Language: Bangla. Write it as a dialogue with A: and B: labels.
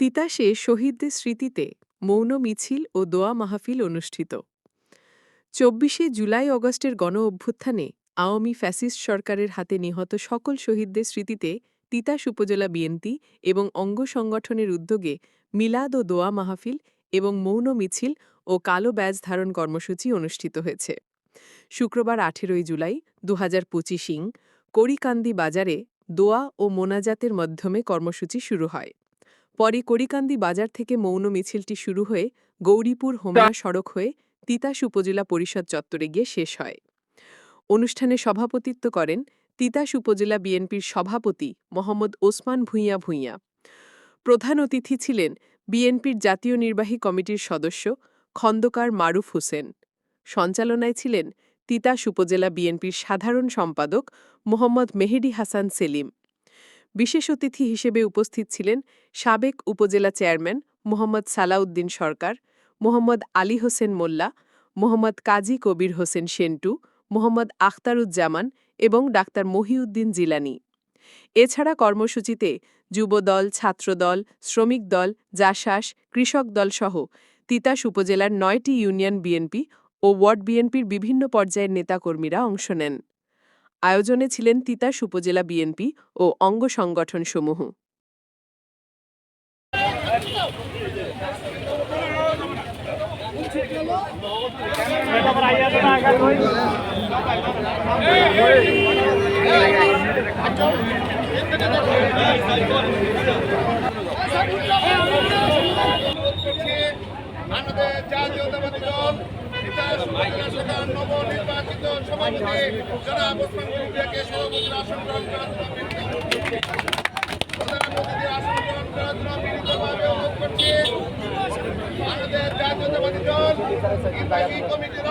A: তিতাসে শহীদদের স্মৃতিতে মৌন মিছিল ও দোয়া মাহফিল অনুষ্ঠিত। চব্বিশে জুলাই অগস্টের গণ অভ্যুত্থানে আওয়ামী ফ্যাসিস্ট সরকারের হাতে নিহত সকল শহীদদের স্মৃতিতে তিতাস উপজেলা বিএনপি এবং অঙ্গ সংগঠনের উদ্যোগে মিলাদ ও দোয়া মাহফিল এবং মৌন মিছিল ও কালো ব্যাজ ধারণ কর্মসূচি অনুষ্ঠিত হয়েছে। শুক্রবার আঠেরোই জুলাই দু হাজার পঁচিশিং করিকান্দি বাজারে দোয়া ও মোনাজাতের মাধ্যমে কর্মসূচি শুরু হয়। পরে করিকান্দি বাজার থেকে মৌন মিছিলটি শুরু হয়ে গৌরীপুর হোমনা সড়ক হয়ে তিতাস উপজেলা পরিষদ চত্বরে গিয়ে শেষ হয়। অনুষ্ঠানে সভাপতিত্ব করেন তিতাস উপজেলা বিএনপির সভাপতি মোহাম্মদ ওসমান ভূঁইয়া ভূঁইয়া। প্রধান অতিথি ছিলেন বিএনপির জাতীয় নির্বাহী কমিটির সদস্য খন্দকার মারুফ হোসেন। সঞ্চালনায় ছিলেন তিতাস উপজেলা বিএনপির সাধারণ সম্পাদক মোহাম্মদ মেহেদি হাসান সেলিম। বিশেষ অতিথি হিসেবে উপস্থিত ছিলেন সাবেক উপজেলা চেয়ারম্যান মোহাম্মদ সালাউদ্দিন সরকার, মোহাম্মদ আলী হোসেন মোল্লা, মোহাম্মদ কাজী কবির হোসেন সেন্টু, মোহাম্মদ আখতারুজ্জামান এবং ডাক্তার মহিউদ্দিন জিলানি। এছাড়া কর্মসূচিতে যুবদল, ছাত্রদল, শ্রমিক দল জাসাস কৃষক দল সহ তিতাস উপজেলার নয়টি ইউনিয়ন বিএনপি ও ওয়ার্ড বিএনপির বিভিন্ন পর্যায়ের নেতাকর্মীরা অংশ নেন। আয়োজনে ছিলেন তিতাস উপজেলা বিএনপি ও অঙ্গ সংগঠনসমূহ।
B: আমাদের জাতীয়তাবাদী দল নবনির্বাচিত সভাপতি জনাব ওসমান গরিবিয়াকে সভাপতির আসন গ্রহণ করার জন্য প্রধান অতিথির আসন গ্রহণ করার জন্য বিনীতভাবে অনুরোধ করছি। আমাদের জাতীয়তাবাদী দল কমিটির